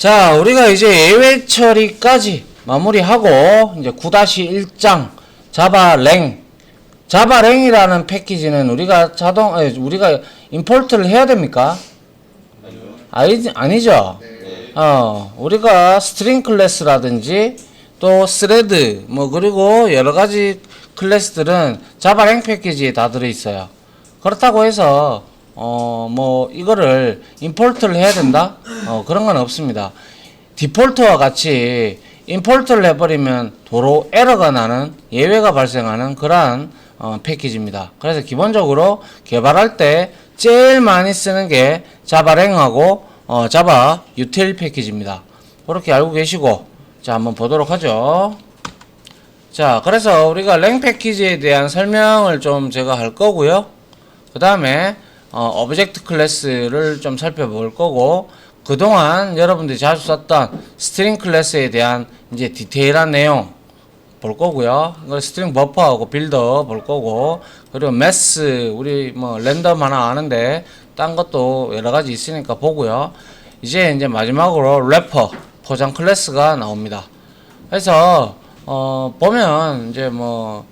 자, 우리가 이제 예외 처리까지 마무리하고 이제 9-1장 자바 랭 자바 랭이라는 패키지는 우리가 자동 아니, 우리가 임포트를 해야 됩니까? 아니, 아니죠. 어, 우리가 스트링 클래스라든지 또 스레드 뭐 그리고 여러 가지 클래스들은 자바 랭 패키지에 다 들어 있어요. 그렇다고 해서 어 뭐 이거를 임포트를 해야 된다? 어 그런 건 없습니다. 디폴트와 같이 임포트를 해버리면 도로 에러가 나는 예외가 발생하는 그러한 어, 패키지입니다. 그래서 기본적으로 개발할 때 제일 많이 쓰는 게 자바랭하고 어, 자바 유틸 패키지입니다. 그렇게 알고 계시고 자 한번 보도록 하죠. 자 그래서 우리가 랭 패키지에 대한 설명을 좀 제가 할 거고요. 그 다음에 어, 오브젝트 클래스를 좀 살펴볼 거고 그동안 여러분들이 자주 썼던 스트링 클래스에 대한 이제 디테일한 내용 볼 거고요. 스트링 버퍼하고 빌더 볼 거고 그리고 매스 우리 뭐 랜덤 하나 아는데 딴 것도 여러 가지 있으니까 보고요. 이제 이제 마지막으로 래퍼 포장 클래스가 나옵니다. 그래서 어 보면 이제 뭐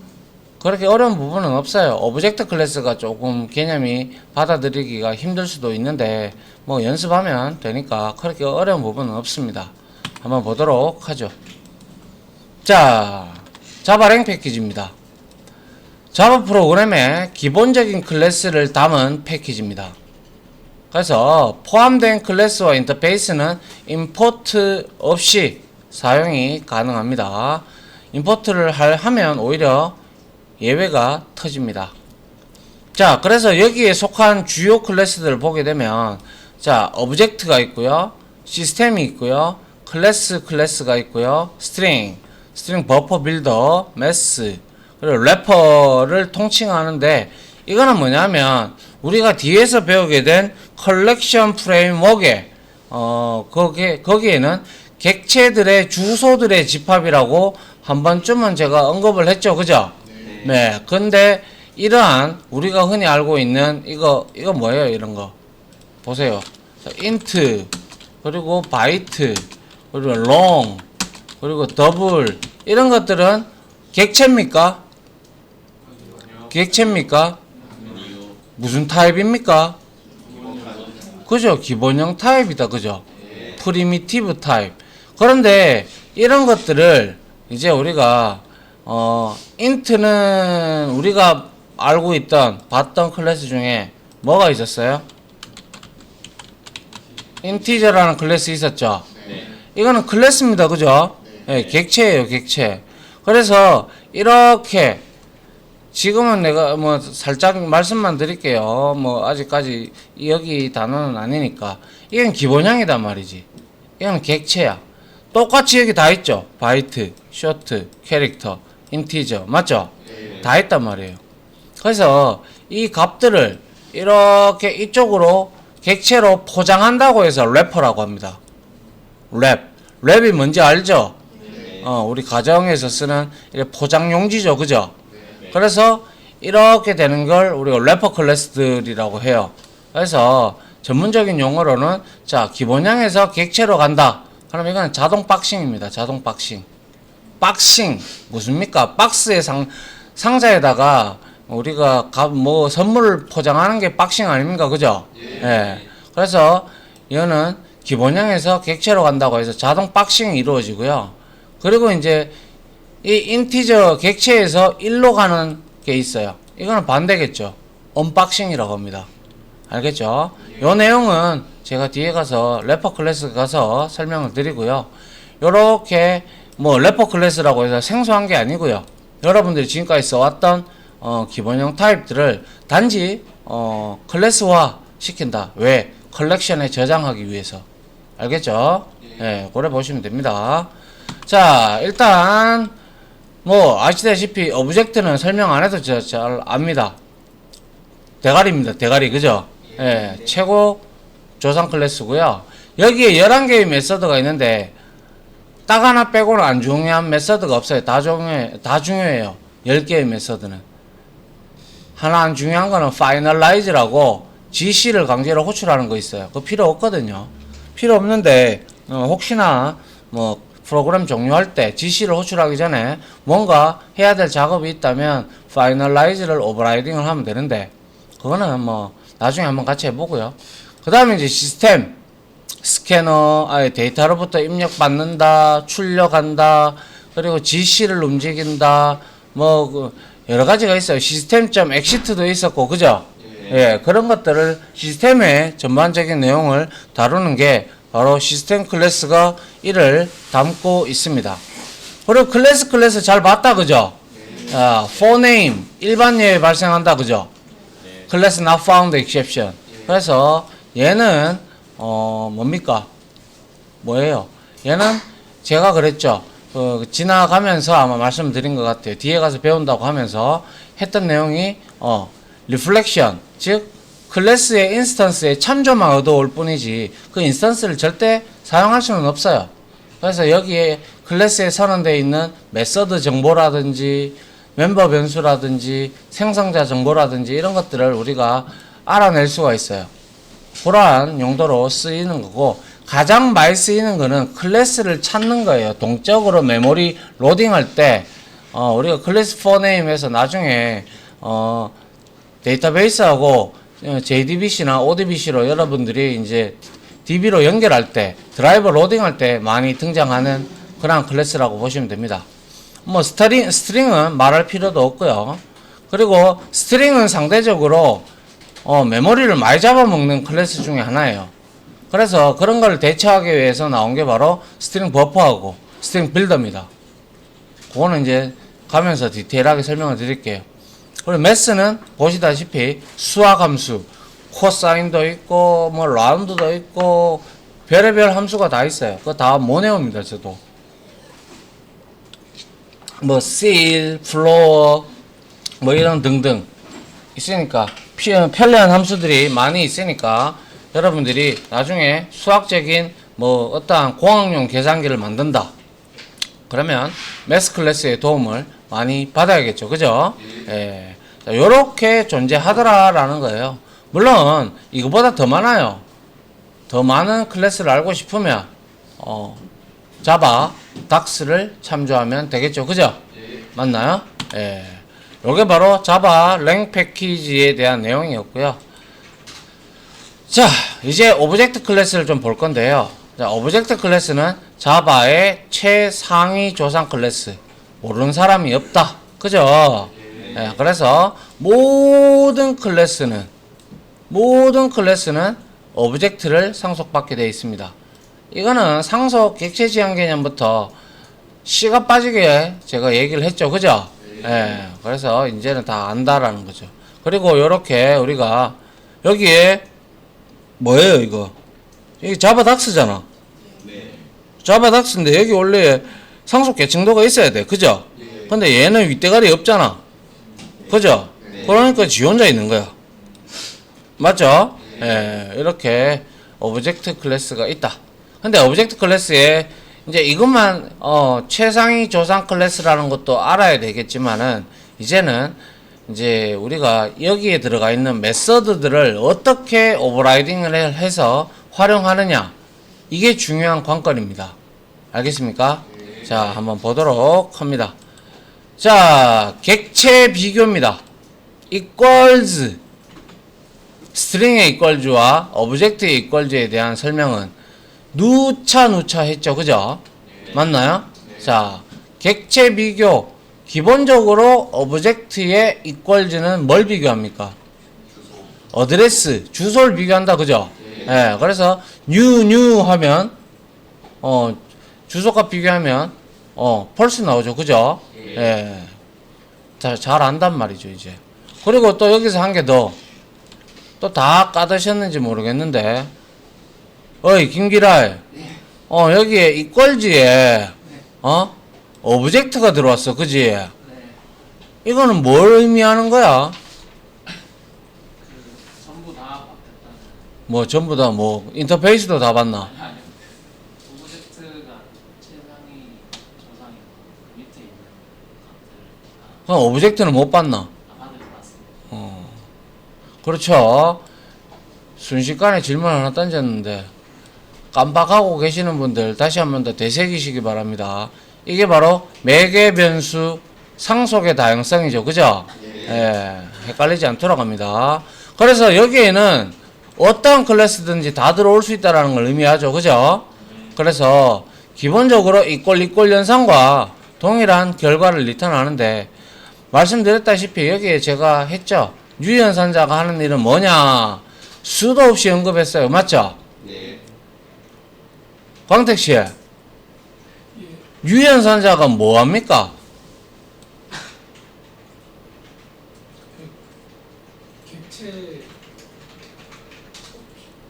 그렇게 어려운 부분은 없어요. 오브젝트 클래스가 조금 개념이 받아들이기가 힘들 수도 있는데 뭐 연습하면 되니까 그렇게 어려운 부분은 없습니다. 한번 보도록 하죠. 자, 자바랭 패키지입니다. 자바 프로그램의 기본적인 클래스를 담은 패키지입니다. 그래서 포함된 클래스와 인터페이스는 임포트 없이 사용이 가능합니다. 임포트를 할, 하면 오히려 예외가 터집니다. 자, 그래서 여기에 속한 주요 클래스들을 보게 되면 자, 오브젝트가 있고요. 시스템이 있고요. 클래스 클래스가 있고요. 스트링, 스트링 버퍼 빌더, 메스, 그리고 래퍼를 통칭하는데 이거는 뭐냐면 우리가 뒤에서 배우게 된 컬렉션 프레임워크에 어 거기 거기에는 객체들의 주소들의 집합이라고 한 번쯤은 제가 언급을 했죠, 그죠? 네. 근데 이러한 우리가 흔히 알고 있는 이거 이거 뭐예요, 이런 거 보세요. 자, 인트 그리고 바이트 그리고 롱 그리고 더블 이런 것들은 객체입니까? 객체입니까? 무슨 타입입니까? 그죠? 기본형 타입이다. 그죠? 프리미티브 타입. 그런데 이런 것들을 이제 우리가 어 인트는 우리가 알고 있던 봤던 클래스 중에 뭐가 있었어요? 인티저라는 클래스 있었죠? 이거는 클래스입니다. 그죠? 예, 객체예요, 객체. 그래서 이렇게 지금은 내가 뭐 살짝 말씀만 드릴게요. 뭐 아직까지 여기 단어는 아니니까 이건 기본형이단 말이지. 이거는 객체야. 똑같이 여기 다 있죠. 바이트, 쇼트, 캐릭터, 인티저 맞죠? 다 있단 말이에요. 그래서 이 값들을 이렇게 이쪽으로 객체로 포장한다고 해서 래퍼라고 합니다. 랩. 랩이 뭔지 알죠? 어, 우리 가정에서 쓰는 포장 용지죠. 그죠? 그래서 이렇게 되는 걸 우리가 래퍼 클래스들이라고 해요. 그래서 전문적인 용어로는 자, 기본형에서 객체로 간다. 그럼 이거는 자동 박싱입니다. 자동 박싱. 박싱 무슨입니까? 박스의 상 상자에다가 우리가 가, 뭐 선물을 포장하는 게 박싱 아닙니까? 그죠? 예. 그래서 이거는 기본형에서 객체로 간다고 해서 자동 박싱이 이루어지고요. 그리고 이제 이 인티저 객체에서 1로 가는 게 있어요. 이거는 반대겠죠. 언박싱이라고 합니다. 알겠죠? 요 내용은 제가 뒤에 가서 래퍼 클래스 가서 설명을 드리고요. 요렇게 뭐 래퍼 클래스라고 해서 생소한 게 아니고요. 여러분들이 지금까지 써왔던 어, 기본형 타입들을 단지 어, 클래스화 시킨다. 왜? 컬렉션에 저장하기 위해서. 알겠죠? 예, 그래 보시면 됩니다. 자, 일단 뭐 아시다시피 오브젝트는 설명 안 해도 저, 잘 압니다. 대가리입니다. 대가리 그죠? 예, 최고 조상 클래스고요. 여기에 11개의 메서드가 있는데 딱 하나 빼고는 안 중요한 메서드가 없어요. 다 중요해, 다 중요해요. 10개의 메서드는. 하나 안 중요한 거는 finalize라고 GC를 강제로 호출하는 거 있어요. 그거 필요 없거든요. 필요 없는데 어, 혹시나 뭐 프로그램 종료할 때 지시를 호출하기 전에 뭔가 해야 될 작업이 있다면 finalize를 overriding을 하면 되는데 그거는 뭐 나중에 한번 같이 해보고요. 그 다음에 이제 시스템 스캐너 아예 데이터로부터 입력받는다 출력한다 그리고 지시를 움직인다 뭐 그 여러 가지가 있어요. 시스템점 엑시트도 있었고 그죠? 예 그런 것들을 시스템의 전반적인 내용을 다루는 게 바로 시스템 클래스가 이를 담고 있습니다. 그리고 클래스 클래스 잘 봤다 그죠? 아, for name 일반 예외 발생한다 그죠? 클래스 not found exception. 그래서 얘는 어 뭡니까? 뭐예요? 얘는 제가 그랬죠. 그 지나가면서 아마 말씀드린 것 같아요. 뒤에 가서 배운다고 하면서 했던 내용이 어 리플렉션 즉 클래스의 인스턴스에 참조만 얻어올 뿐이지 그 인스턴스를 절대 사용할 수는 없어요. 그래서 여기에 클래스에 선언되어 있는 메서드 정보라든지 멤버 변수라든지 생성자 정보라든지 이런 것들을 우리가 알아낼 수가 있어요. 그러한 용도로 쓰이는 거고 가장 많이 쓰이는 거는 클래스를 찾는 거예요. 동적으로 메모리 로딩할 때 어, 우리가 클래스 4네임에서 나중에 어, 데이터베이스하고 어, JDBC나 ODBC로 여러분들이 이제 DB로 연결할 때 드라이버 로딩할 때 많이 등장하는 그런 클래스라고 보시면 됩니다. 뭐 스트링 스트링은 말할 필요도 없고요. 그리고 스트링은 상대적으로 어, 메모리를 많이 잡아먹는 클래스 중에 하나예요. 그래서 그런 걸 대처하기 위해서 나온 게 바로 스트링 버퍼하고 스트링 빌더입니다. 그거는 이제 가면서 디테일하게 설명을 드릴게요. 그리고 매스는 보시다시피 수학 함수, 코사인도 있고 뭐 라운드도 있고 별의별 함수가 다 있어요. 그거 다못 외웁니다, 저도. 뭐 seal, floor 뭐 이런 등등 있으니까 피- 편리한 함수들이 많이 있으니까 여러분들이 나중에 수학적인 뭐 어떠한 공학용 계산기를 만든다. 그러면 매스 클래스의 도움을 많이 받아야겠죠. 그죠? 예. 자, 요렇게 존재하더라 라는 거예요. 물론 이거보다 더 많아요. 더 많은 클래스를 알고 싶으면 어, 자바 닥스를 참조하면 되겠죠. 그죠? 맞나요? 예. 요게 바로 자바 랭 패키지에 대한 내용이었고요. 자, 이제 오브젝트 클래스를 좀 볼 건데요. 자, 오브젝트 클래스는 자바의 최상위 조상 클래스. 모르는 사람이 없다. 그죠? 예, 그래서 모든 클래스는 모든 클래스는 오브젝트를 상속받게 되어 있습니다. 이거는 상속 객체 지향 개념부터 씨가 빠지게 제가 얘기를 했죠. 그죠? 예. 그래서 이제는 다 안다라는 거죠. 그리고 요렇게 우리가 여기에 뭐예요, 이거? 이게 자바 닥스잖아. 자바 닥스인데 여기 원래 상속 계층도가 있어야 돼. 그죠? 근데 얘는 윗대가리 없잖아. 그죠? 그러니까 지 혼자 있는 거야. 맞죠? 예, 이렇게 오브젝트 클래스가 있다. 근데 오브젝트 클래스에 이제 이것만 어, 최상위 조상 클래스라는 것도 알아야 되겠지만은 이제는 이제 우리가 여기에 들어가 있는 메서드들을 어떻게 오버라이딩을 해- 해서 활용하느냐 이게 중요한 관건입니다. 알겠습니까? 자, 한번 보도록 합니다. 자, 객체 비교입니다. equals 스트링의 equals와 오브젝트의 equals에 대한 설명은 누차 누차 했죠. 그죠? 맞나요? 자, 객체 비교. 기본적으로 오브젝트의 equals는 뭘 비교합니까? 어드레스, 주소를 비교한다. 그죠? 예. 그래서 new new 하면 어 주소값 비교하면 어 펄스 나오죠. 그죠? 예. 자, 잘 안단 말이죠, 이제. 그리고 또 여기서 한 개 더. 또 다 까드셨는지 모르겠는데. 어이, 김기랄. 어, 여기에 이 꼴지에, 어? 오브젝트가 들어왔어, 그지? 이거는 뭘 의미하는 거야? 바뀌었다는 뭐, 전부 다 뭐, 인터페이스도 다 봤나? 그 그럼 오브젝트는 못 봤나? 어. 그렇죠. 순식간에 질문 하나 던졌는데 깜빡하고 계시는 분들 다시 한 번 더 되새기시기 바랍니다. 이게 바로 매개 변수 상속의 다양성이죠. 그죠? 예, 헷갈리지 않도록 합니다. 그래서 여기에는 어떠한 클래스든지 다 들어올 수 있다는 걸 의미하죠. 그죠? 그래서 기본적으로 이꼴 이꼴 연산과 동일한 결과를 리턴하는데 말씀드렸다시피 여기에 제가 했죠. 유연산자가 하는 일은 뭐냐? 수도 없이 언급했어요. 맞죠? 네. 광택 씨. 유연산자가 뭐 합니까? 객체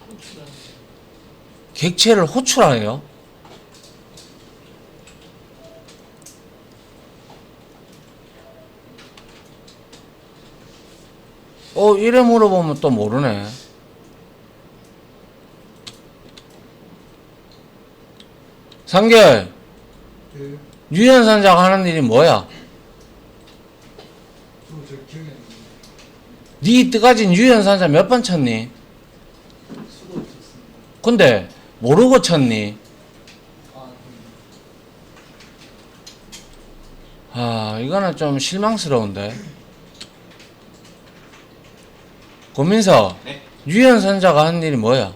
호출하는 객체를 호출하네요. 어, 이래 물어보면 또 모르네. 상결, 네, 유연산자가 하는 일이 뭐야? 네 이때까지 유연산자 몇 번 쳤니? 근데 모르고 쳤니? 아, 아, 이거는 좀 실망스러운데. 고민서, 네. 유연 선자가 한 일이 뭐야?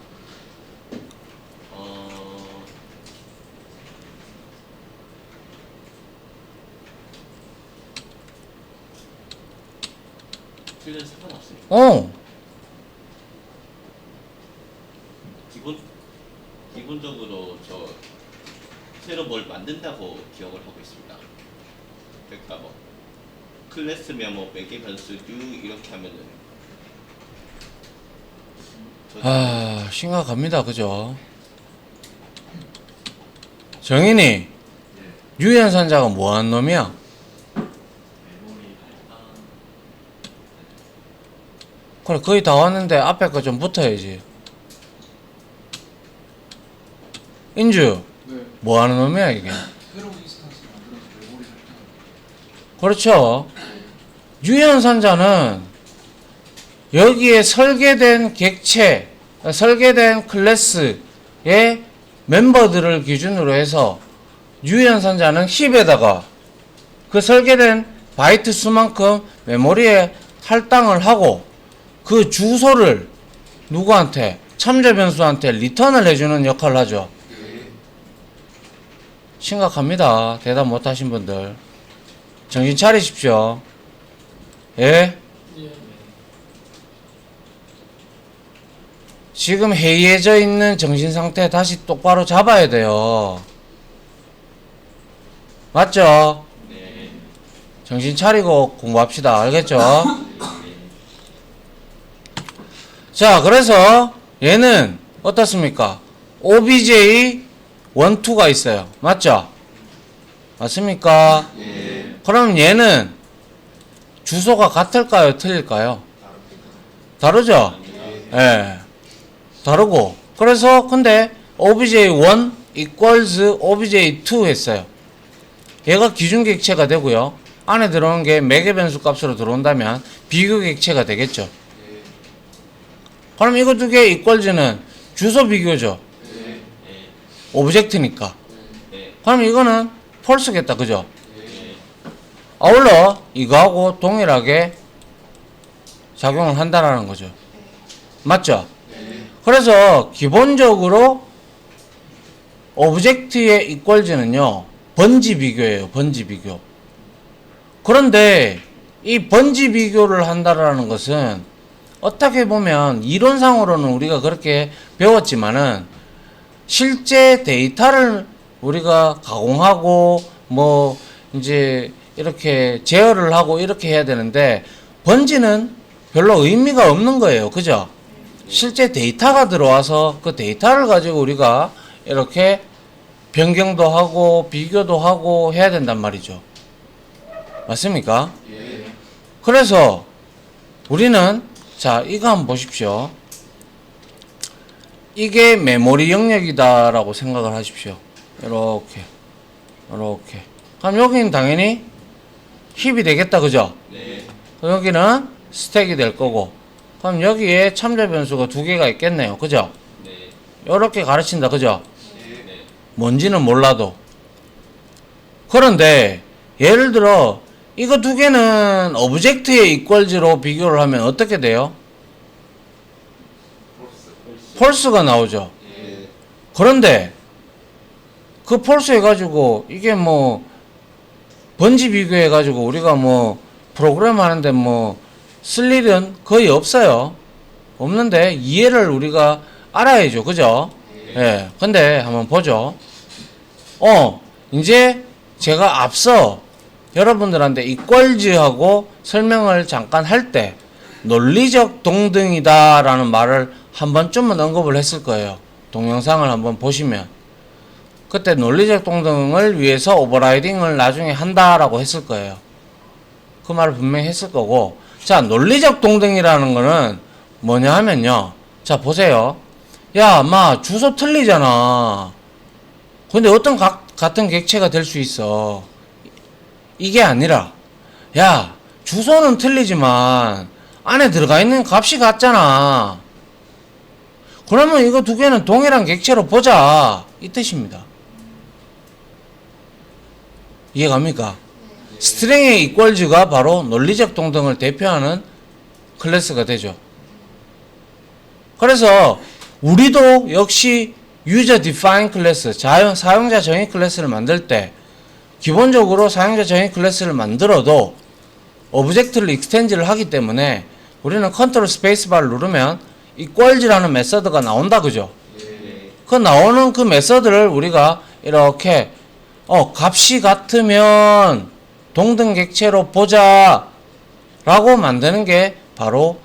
어. 상관없습니다. 어, 기본 기본적으로 저 새로 뭘 만든다고 기억을 하고 있습니다. 그러니까 뭐 클래스면 뭐 매개 변수 new 이렇게 하면은 저 아, 심각합니다. 그죠? 정인이, 유연선자가 뭐 하는 놈이야? 메모리 할당 그래, 거의 다 왔는데 앞에 거 좀 붙어야지. 인주, 네. 뭐 하는 놈이야, 이게? 새로운 인스턴스 만들어서 메모리 할당. 그렇죠. 유연선자는 여기에 설계된 객체, 설계된 클래스의 멤버들을 기준으로 해서 유연선자는 힙에다가 그 설계된 바이트 수만큼 메모리에 할당을 하고 그 주소를 누구한테 참조 변수한테 리턴을 해주는 역할을 하죠. 심각합니다. 대답 못하신 분들. 정신 차리십시오. 예? 예. 지금 해이해져 있는 정신 상태 다시 똑바로 잡아야 돼요. 맞죠? 네. 정신 차리고 공부합시다. 알겠죠? 자, 그래서 얘는 어떻습니까? OBJ 1, 2가 있어요. 맞죠? 맞습니까? 그럼 얘는 주소가 같을까요? 틀릴까요? 다르죠? 예. 다르고. 그래서 근데 obj1 equals obj2 했어요. 얘가 기준 객체가 되고요. 안에 들어오는 게 매개 변수 값으로 들어온다면 비교 객체가 되겠죠. 그럼 이거 두 개의 equals는 주소 비교죠. 오브젝트니까. 네. 그럼 이거는 펄스겠다. 그죠? 아울러 이거하고 동일하게 작용을 한다라는 거죠. 맞죠? 그래서 기본적으로 오브젝트의 이퀄즈는요 번지 비교예요. 번지 비교. 그런데 이 번지 비교를 한다라는 것은 어떻게 보면 이론상으로는 우리가 그렇게 배웠지만은 실제 데이터를 우리가 가공하고 뭐 이제 이렇게 제어를 하고 이렇게 해야 되는데 번지는 별로 의미가 없는 거예요. 그죠? 실제 데이터가 들어와서 그 데이터를 가지고 우리가 이렇게 변경도 하고 비교도 하고 해야 된단 말이죠. 맞습니까? 그래서 우리는 자 이거 한번 보십시오. 이게 메모리 영역이다라고 생각을 하십시오. 이렇게 이렇게. 그럼 여기는 당연히 힙이 되겠다, 그죠? 네. 여기는 스택이 될 거고. 그럼 여기에 참조 변수가 두 개가 있겠네요, 그죠? 네. 이렇게 가르친다 그죠? 네. 뭔지는 몰라도 그런데 예를 들어 이거 두 개는 오브젝트의 이퀄즈로 비교를 하면 어떻게 돼요? 폴스가 나오죠. 네. 그런데 그 폴스 해가지고 이게 뭐 번지 비교해가지고 우리가 뭐 프로그램 하는데 뭐 쓸 일은 거의 없어요. 없는데 이해를 우리가 알아야죠. 그죠? 예. 근데 한번 보죠. 어, 이제 제가 앞서 여러분들한테 이퀄즈하고 설명을 잠깐 할 때 논리적 동등이다라는 말을 한 번쯤은 언급을 했을 거예요. 동영상을 한번 보시면. 그때 논리적 동등을 위해서 오버라이딩을 나중에 한다라고 했을 거예요. 그 말을 분명히 했을 거고. 자, 논리적 동등이라는 거는 뭐냐 하면요. 자, 보세요. 야, 마, 주소 틀리잖아. 근데 어떤 각, 같은 객체가 될 수 있어. 이게 아니라, 야, 주소는 틀리지만, 안에 들어가 있는 값이 같잖아. 그러면 이거 두 개는 동일한 객체로 보자. 이 뜻입니다. 이해갑니까? 스트링의 이퀄즈가 바로 논리적 동등을 대표하는 클래스가 되죠. 그래서 우리도 역시 유저 디파인 클래스, 사용자 정의 클래스를 만들 때 기본적으로 사용자 정의 클래스를 만들어도 오브젝트를 익스텐즈를 하기 때문에 우리는 컨트롤 스페이스바를 누르면 이퀄즈라는 메서드가 나온다 그죠? 그 나오는 그 메서드를 우리가 이렇게 어 값이 같으면 동등 객체로 보자 라고 만드는 게 바로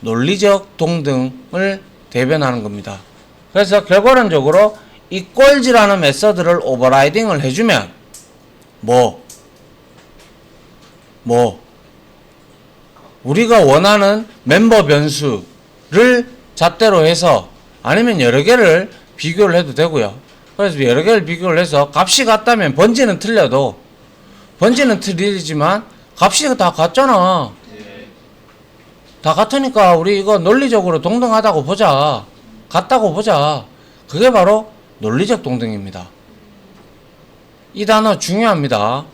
논리적 동등을 대변하는 겁니다. 그래서 결과론적으로 equals라는 메서드를 오버라이딩을 해주면 뭐, 뭐, 우리가 원하는 멤버 변수를 잣대로 해서 아니면 여러 개를 비교를 해도 되고요. 그래서 여러 개를 비교를 해서 값이 같다면 번지는 틀려도 번지는 틀리지만 값이 다 같잖아. 다 같으니까 우리 이거 논리적으로 동등하다고 보자. 같다고 보자. 그게 바로 논리적 동등입니다. 이 단어 중요합니다.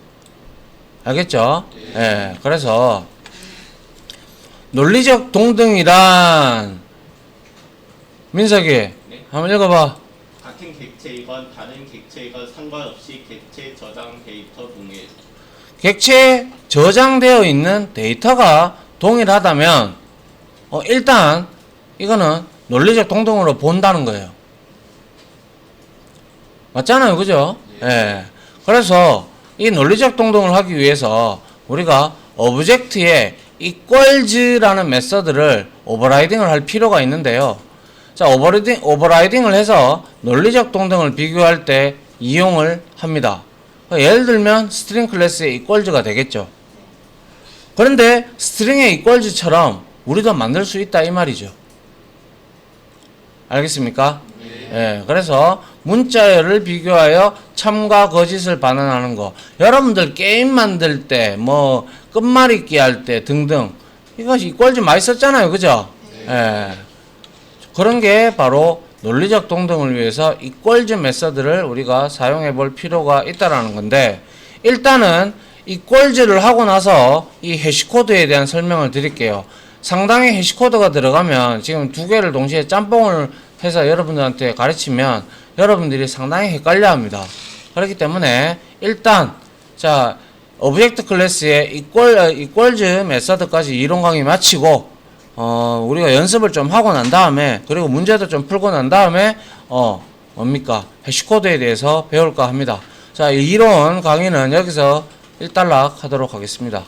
알겠죠? 예. 그래서 논리적 동등이란 민석이 한번 읽어봐. 같은 객체이건 다른 객체이건 상관없이 객체 저장 데이터 동일. 객체에 저장되어 있는 데이터가 동일하다면 어, 일단 이거는 논리적 동등으로 본다는 거예요. 맞잖아요, 그죠? 예. 그래서 이 논리적 동등을 하기 위해서 우리가 오브젝트에 equals라는 메서드를 오버라이딩을 할 필요가 있는데요. 자, 오버라이딩, 오버라이딩을 해서 논리적 동등을 비교할 때 이용을 합니다. 예를 들면 스트링 클래스의 equals가 되겠죠. 그런데 스트링의 equals처럼 우리도 만들 수 있다 이 말이죠. 알겠습니까? 예, 그래서 문자열을 비교하여 참과 거짓을 반환하는 거. 여러분들 게임 만들 때, 뭐, 끝말잇기 할 때 등등. 이것이 이꼴즈 많이 썼잖아요. 그죠? 예. 그런 게 바로 논리적 동등을 위해서 이꼴즈 메서드를 우리가 사용해 볼 필요가 있다라는 건데, 일단은 이꼴즈를 하고 나서 이 해시코드에 대한 설명을 드릴게요. 상당히 해시코드가 들어가면 지금 두 개를 동시에 짬뽕을 해서 여러분들한테 가르치면 여러분들이 상당히 헷갈려 합니다. 그렇기 때문에 일단 자 오브젝트 클래스의 이퀄 이퀄즈 메서드까지 이론 강의 마치고 어 우리가 연습을 좀 하고 난 다음에 그리고 문제도 좀 풀고 난 다음에 어 뭡니까 해시코드에 대해서 배울까 합니다. 자이 이론 강의는 여기서 일단락 하도록 하겠습니다.